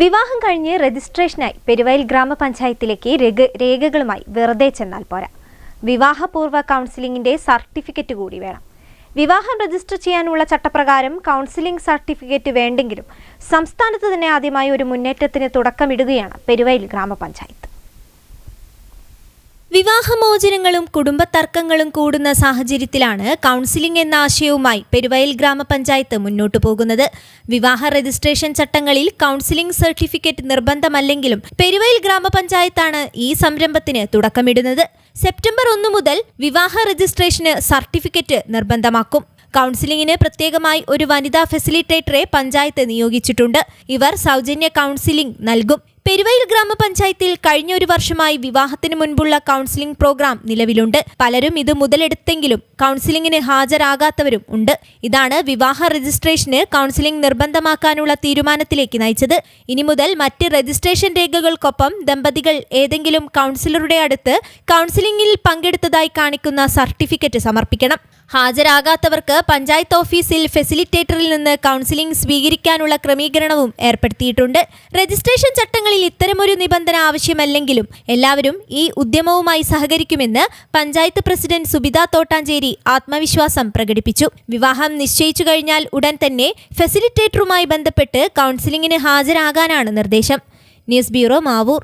വിവാഹം കഴിഞ്ഞ് രജിസ്ട്രേഷനായി പെരുവയൽ ഗ്രാമപഞ്ചായത്തിലേക്ക് രേഖകളുമായി വെറുതെ ചെന്നാൽ പോരാ. വിവാഹപൂർവ കൗൺസിലിംഗിന്റെ സർട്ടിഫിക്കറ്റ് കൂടി വേണം. വിവാഹം രജിസ്റ്റർ ചെയ്യാനുള്ള ചട്ടപ്രകാരം കൗൺസിലിംഗ് സർട്ടിഫിക്കറ്റ് വേണ്ടെങ്കിലും സംസ്ഥാനത്ത് തന്നെ ആദ്യമായി ഒരു മുന്നേറ്റത്തിന് തുടക്കമിടുകയാണ് പെരുവയൽ ഗ്രാമപഞ്ചായത്ത്. വിവാഹമോചനങ്ങളും കുടുംബതർക്കങ്ങളും കൂടുന്ന സാഹചര്യത്തിലാണ് കൗൺസിലിംഗ് എന്ന ആശയവുമായി പെരുവയൽ ഗ്രാമപഞ്ചായത്ത് മുന്നോട്ടു പോകുന്നത്. വിവാഹ രജിസ്ട്രേഷൻ ചട്ടങ്ങളിൽ കൗൺസിലിംഗ് സർട്ടിഫിക്കറ്റ് നിർബന്ധമല്ലെങ്കിലും പെരുവയൽ ഗ്രാമപഞ്ചായത്താണ് ഈ സംരംഭത്തിന് തുടക്കമിടുന്നത്. സെപ്റ്റംബർ ഒന്ന് മുതൽ വിവാഹ രജിസ്ട്രേഷന് സർട്ടിഫിക്കറ്റ് നിർബന്ധമാക്കും. കൗൺസിലിംഗിന് പ്രത്യേകമായി ഒരു വനിതാ ഫെസിലിറ്റേറ്ററെ പഞ്ചായത്ത് നിയോഗിച്ചിട്ടുണ്ട്. ഇവർ സൗജന്യ കൗൺസിലിംഗ് നൽകും. പെരുവയൽ ഗ്രാമപഞ്ചായത്തിൽ കഴിഞ്ഞ ഒരു വർഷമായി വിവാഹത്തിന് മുൻപുള്ള കൗൺസിലിംഗ് പ്രോഗ്രാം നിലവിലുണ്ട്. പലരും ഇത് മുതലെടുത്തെങ്കിലും കൗൺസിലിംഗിന് ഹാജരാകാത്തവരും ഉണ്ട്. ഇതാണ് വിവാഹ രജിസ്ട്രേഷന് കൗൺസിലിംഗ് നിർബന്ധമാക്കാനുള്ള തീരുമാനത്തിലേക്ക് നയിച്ചത്. ഇനി മുതൽ മറ്റ് രജിസ്ട്രേഷൻ രേഖകൾക്കൊപ്പം ദമ്പതികൾ ഏതെങ്കിലും കൗൺസിലറുടെ അടുത്ത് കൗൺസിലിംഗിൽ പങ്കെടുത്തതായി കാണിക്കുന്ന സർട്ടിഫിക്കറ്റ് സമർപ്പിക്കണം. ഹാജരാകാത്തവർക്ക് പഞ്ചായത്ത് ഓഫീസിൽ ഫെസിലിറ്റേറ്ററിൽ നിന്ന് കൗൺസിലിംഗ് സ്വീകരിക്കാനുള്ള ക്രമീകരണവും ഏർപ്പെടുത്തിയിട്ടുണ്ട്. രജിസ്ട്രേഷൻ ചട്ടങ്ങളിൽ ഇത്തരമൊരു നിബന്ധന ആവശ്യമല്ലെങ്കിലും എല്ലാവരും ഈ ഉദ്യമവുമായി സഹകരിക്കുമെന്ന് പഞ്ചായത്ത് പ്രസിഡന്റ് സുബിത തോട്ടാഞ്ചേരി ആത്മവിശ്വാസം പ്രകടിപ്പിച്ചു. വിവാഹം നിശ്ചയിച്ചു കഴിഞ്ഞാൽ ഉടൻ തന്നെ ഫെസിലിറ്റേറ്ററുമായി ബന്ധപ്പെട്ട് കൗൺസിലിംഗിന് ഹാജരാകാനാണ് നിർദ്ദേശം. News bureau Mavoor.